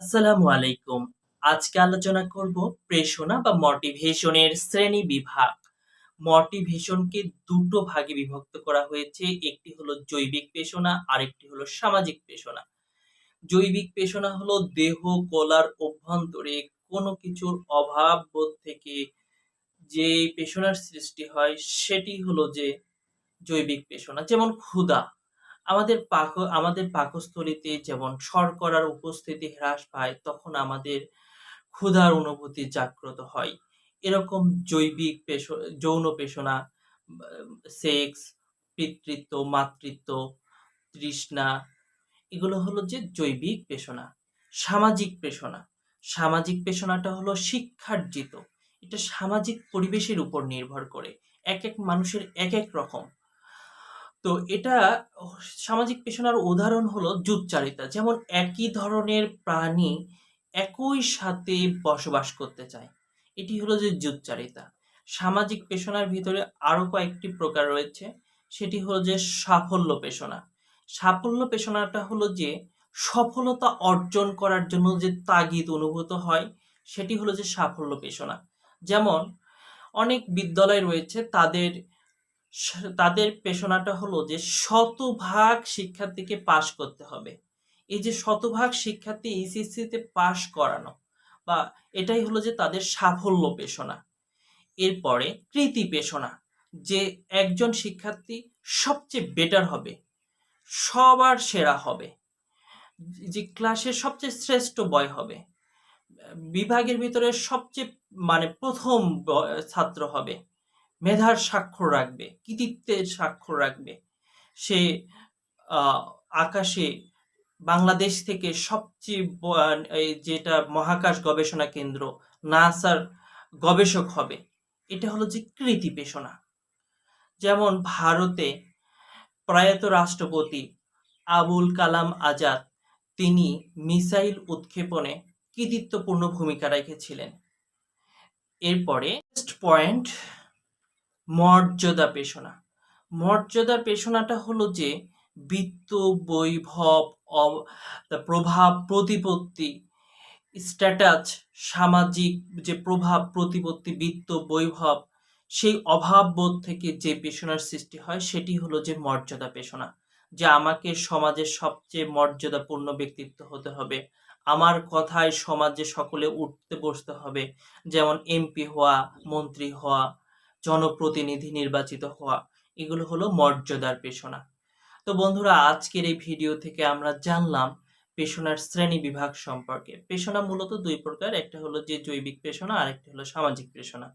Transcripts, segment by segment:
আসসালামু আলাইকুম। আজকে আলোচনা করব প্রেষণা বা মোটিভেশনের শ্রেণি বিভাগ। মোটিভেশনকে দুটো ভাগে বিভক্ত করা হয়েছে, একটি হলো জৈবিক পেশনা আরেকটি হলো সামাজিক পেশনা জৈবিক পেশনা হলো দেহ কলার অভ্যন্তরে কোনো কিছুর অভাব বোধ থেকে যে পেশনার সৃষ্টি হয়, সেটি হলো যে জৈবিক পেশনা যেমন ক্ষুধা আমাদের পাক, আমাদের পাকস্থলীতে যেমন শর্করার উপস্থিতি হ্রাস পায়, তখন আমাদের ক্ষুধার অনুভূতি জাগ্রত হয়। এরকম জৈবিক পেশ, যৌন পেশনা, সেক্স, পিতৃত্ব, মাতৃত্ব, তৃষ্ণা, এগুলো হলো যে জৈবিক পেশনা। সামাজিক পেশনা। সামাজিক পেশনাটা হলো শিক্ষার্জিত। এটা সামাজিক পরিবেশের উপর নির্ভর করে। এক এক মানুষের এক এক রকম। তো এটা সামাজিক পেশনার উদাহরণ হলো জুৎচারিতা যেমন একই ধরনের প্রাণী একই সাথে বসবাস করতে চায়। এটি হলো যে জুৎচারিতা সামাজিক পেশনার ভিতরে আরও কয়েকটি প্রকার রয়েছে। সেটি হলো যে সাফল্য পেশনা। সাফল্য পেশনাটা হলো যে সফলতা অর্জন করার জন্য যে তাগিদ অনুভূত হয়, সেটি হলো যে সাফল্য পেশনা। যেমন অনেক বিদ্যালয় রয়েছে, তাদের তাদের পেশনাটা হলো যে শতভাগ শিক্ষার্থীকে পাশ করতে হবে। এই যে শতভাগ শিক্ষার্থী এইচএসসিতে পাশ করানো বা এটাই হলো যে তাদের সাফল্য পেশনা। এরপরে কৃতি পেশনা, যে একজন শিক্ষার্থী সবচেয়ে বেটার হবে, সবার সেরা হবে, যে ক্লাসের সবচেয়ে শ্রেষ্ঠ বয় হবে, বিভাগের ভিতরে সবচেয়ে মানে প্রথম ছাত্র হবে। মেধার স্বাক্ষর রাখবে, কৃতিত্বের স্বাক্ষর রাখবে। সে আকাশে বাংলাদেশ থেকে সবচেয়ে যেটা মহাকাশ গবেষণা কেন্দ্র, নাসার গবেষক হবে, এটা হলো যে কৃতি পেশনা। যেমন ভারতে প্রয়াত রাষ্ট্রপতি আবুল কালাম আজাদ, তিনি মিসাইল উৎক্ষেপণে কৃতিত্বপূর্ণ ভূমিকা রেখেছিলেন। এরপরে পয়েন্ট মর্যাদা পেশনা। মর্যাদা পেশনাটা হলো যে বৃত্ত, বৈভব প্রভাব, প্রতিপত্তি, স্ট্যাটাস, সামাজিক যে প্রভাব, প্রতিপত্তি, বৃত্ত, বৈভব, সেই অভাববোধ থেকে যে পেশনার সৃষ্টি হয়, সেটি হলো যে মর্যাদা পেশনা। যে আমাকে সমাজের সবচেয়ে মর্যাদাপূর্ণ ব্যক্তিত্ব হতে হবে। আমার কথায় সমাজে সকলে উঠতে বসতে হবে। যেমন এমপি হওয়া, মন্ত্রী হওয়া জনপ্রতিনিধি নির্বাচিত হওয়া। এগুলো হলো মর্যাদার পেশনা। তো বন্ধুরা, আজকের এই ভিডিও থেকে আমরা জানলাম পেশনার শ্রেণি বিভাগ সম্পর্কে। পেশনা মূলত দুই প্রকার, একটা হলো যে জৈবিক পেশনা আর একটা হলো সামাজিক পেশনা।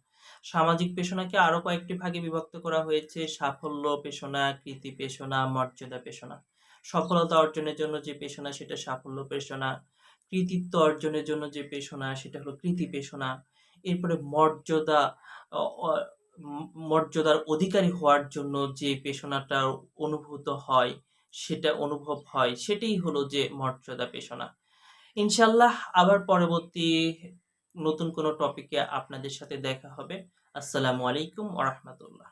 সামাজিক পেশনাকে আরও কয়েকটি ভাগে বিভক্ত করা হয়েছে, সাফল্য পেশনা, কৃতি পেশনা, মর্যাদা পেশনা। সফলতা অর্জনের জন্য যে পেশনা, সেটা সাফল্য পেশনা। কৃতিত্ব অর্জনের জন্য যে পেশনা, সেটা হলো কৃতি পেশনা। এরপরে মর্যাদা মর্যাদার অধিকারী হওয়ার জন্য যে পেশনাটা অনুভূত হয়, সেটা অনুভব হয়, সেটাই হলো যে মর্যাদা পেশনা। ইনশাল্লাহ আবার পরবর্তী নতুন কোনো টপিকে আপনাদের সাথে দেখা হবে। আসসালামু আলাইকুম ওরহমতুল্লাহ